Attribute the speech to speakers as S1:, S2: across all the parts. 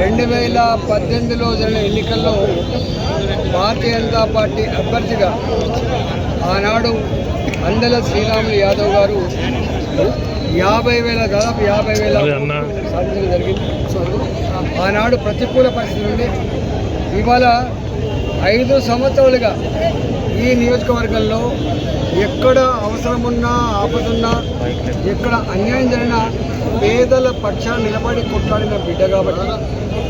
S1: రెండు వేల పద్దెనిమిదిలో జరిగిన ఎన్నికల్లో భారతీయ జనతా పార్టీ అభ్యర్థిగా ఆనాడు అందల శ్రీరాములు యాదవ్ గారు యాభై వేల దాదాపు యాభై వేల సాధించడం జరిగింది. సో ఆనాడు ప్రతికూల పరిస్థితి నుండి ఇవాళ ఐదు సంవత్సరాలుగా ఈ నియోజకవర్గంలో ఎక్కడ అవసరమున్నా ఆపదున్నా ఎక్కడ అన్యాయం జరిగినా పేదల పక్షాన నిలబడి కొట్లాడిన బిడ్డ కాబట్టి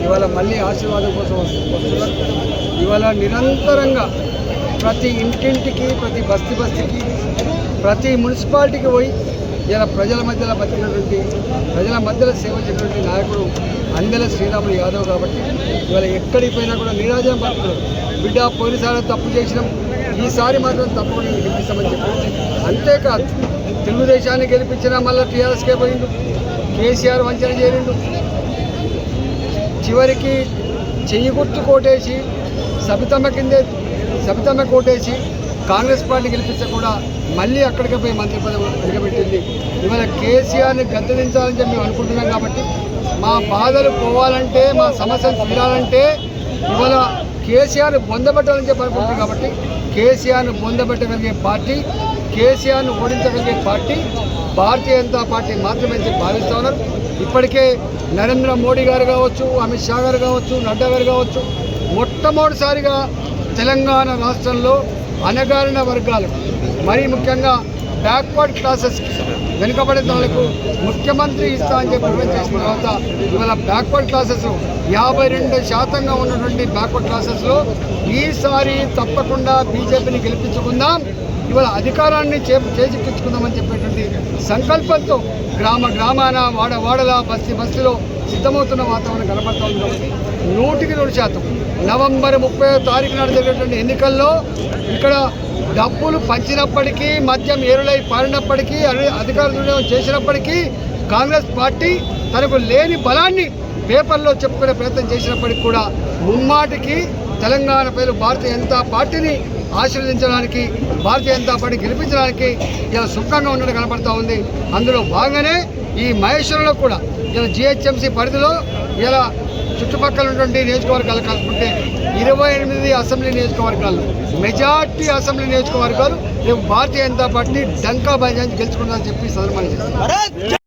S1: ఇవాళ మళ్ళీ ఆశీర్వాదం కోసం వస్తున్నారు. ఇవాళ నిరంతరంగా ప్రతి ఇంటింటికి ప్రతి బస్తీ బస్తీకి ప్రతి మున్సిపాలిటీకి పోయి ఇలా ప్రజల మధ్యలో బతికినటువంటి ప్రజల మధ్యలో సేవ చేసినటువంటి నాయకుడు అందెల శ్రీరాములు యాదవ్ కాబట్టి ఇవాళ ఎక్కడికి పోయినా కూడా నీరాజనం పడుతున్నారు బిడ్డ పోయినసారి తప్పు చేసినాం ఈసారి మాత్రం తప్పకుండా గెలిపిస్తామని చెప్పి అంతేకాదు తెలుగుదేశాన్ని గెలిపించినా మళ్ళీ టీఆర్ఎస్కే పోయిండు కేసీఆర్ వంచన చేరిండు. చివరికి చెయ్యి గుర్తు కోటేసి సబితమ్మ కిందే సబితమ్మ కోటేసి కాంగ్రెస్ పార్టీ గెలిపిస్తే కూడా మళ్ళీ అక్కడికి పోయి మంత్రి పదవి అడగబెట్టింది ఇవాళ కేసీఆర్ని గద్దెదించాలని చెప్పి మేము అనుకుంటున్నాం కాబట్టి మా బాధలు పోవాలంటే మా సమస్యలు తీరాలంటే ఇవాళ కేసీఆర్ బొందబెట్టాలని చెప్పి అనుకుంటున్నాం కాబట్టి కేసీఆర్ను బొందబెట్టగలిగే పార్టీ కేసీఆర్ను ఓడించగలిగే పార్టీ భారతీయ జనతా పార్టీ మాత్రమే చెప్పి భావిస్తూ ఉన్నారు ఇప్పటికే నరేంద్ర మోడీ గారు కావచ్చు అమిత్ షా గారు కావచ్చు నడ్డా గారు కావచ్చు మొట్టమొదటిసారిగా తెలంగాణ రాష్ట్రంలో అణగారిన వర్గాలు మరీ ముఖ్యంగా బ్యాక్వర్డ్ క్లాసెస్కి వెనుకబడిన వాళ్ళకు ముఖ్యమంత్రి ఇస్తా అని చెప్పి ప్రకటన చేసిన తర్వాత ఇవాళ బ్యాక్వర్డ్ క్లాసెస్ యాభై రెండు శాతంగా ఉన్నటువంటి బ్యాక్వర్డ్ క్లాసెస్లో ఈసారి తప్పకుండా బీజేపీని గెలిపించుకుందాం. ఇవాళ అధికారాన్ని చే చేజిక్కించుకుందామని చెప్పేటువంటి సంకల్పంతో గ్రామ గ్రామాన వాడ వాడల బస్తీ బస్తీలో సిద్ధమవుతున్న వాతావరణం కనబడుతూ ఉంది కాబట్టి నూటికి నూరు శాతం. నవంబర్ ముప్పై తారీఖు నాడు జరిగేటువంటి ఎన్నికల్లో ఇక్కడ డబ్బులు పంచినప్పటికీ మద్యం ఏరులై పారినప్పటికీ అదే చేసినప్పటికీ కాంగ్రెస్ పార్టీ తనకు లేని బలాన్ని పేపర్లో చెప్పుకునే ప్రయత్నం చేసినప్పటికీ కూడా ముమ్మాటికి తెలంగాణ ప్రజలు భారతీయ జనతా పార్టీని ఆశీర్వదించడానికి భారతీయ జనతా పార్టీ గెలిపించడానికి ఇలా సుఖంగా ఉండడం కనపడతా ఉంది. అందులో భాగంగానే ఈ మహేశ్వరంలో కూడా ఇలా జిహెచ్ఎంసీ పరిధిలో ఇలా చుట్టుపక్కల ఉన్నటువంటి నియోజకవర్గాలు కలుపుకుంటే ఇరవై ఎనిమిది అసెంబ్లీ నియోజకవర్గాలు మెజార్టీ అసెంబ్లీ నియోజకవర్గాలు రేపు భారతీయ జనతా పార్టీ డంకా బజాజ్ గెలుచుకుందామని చెప్పి సందర్భాన్ని చేస్తారు.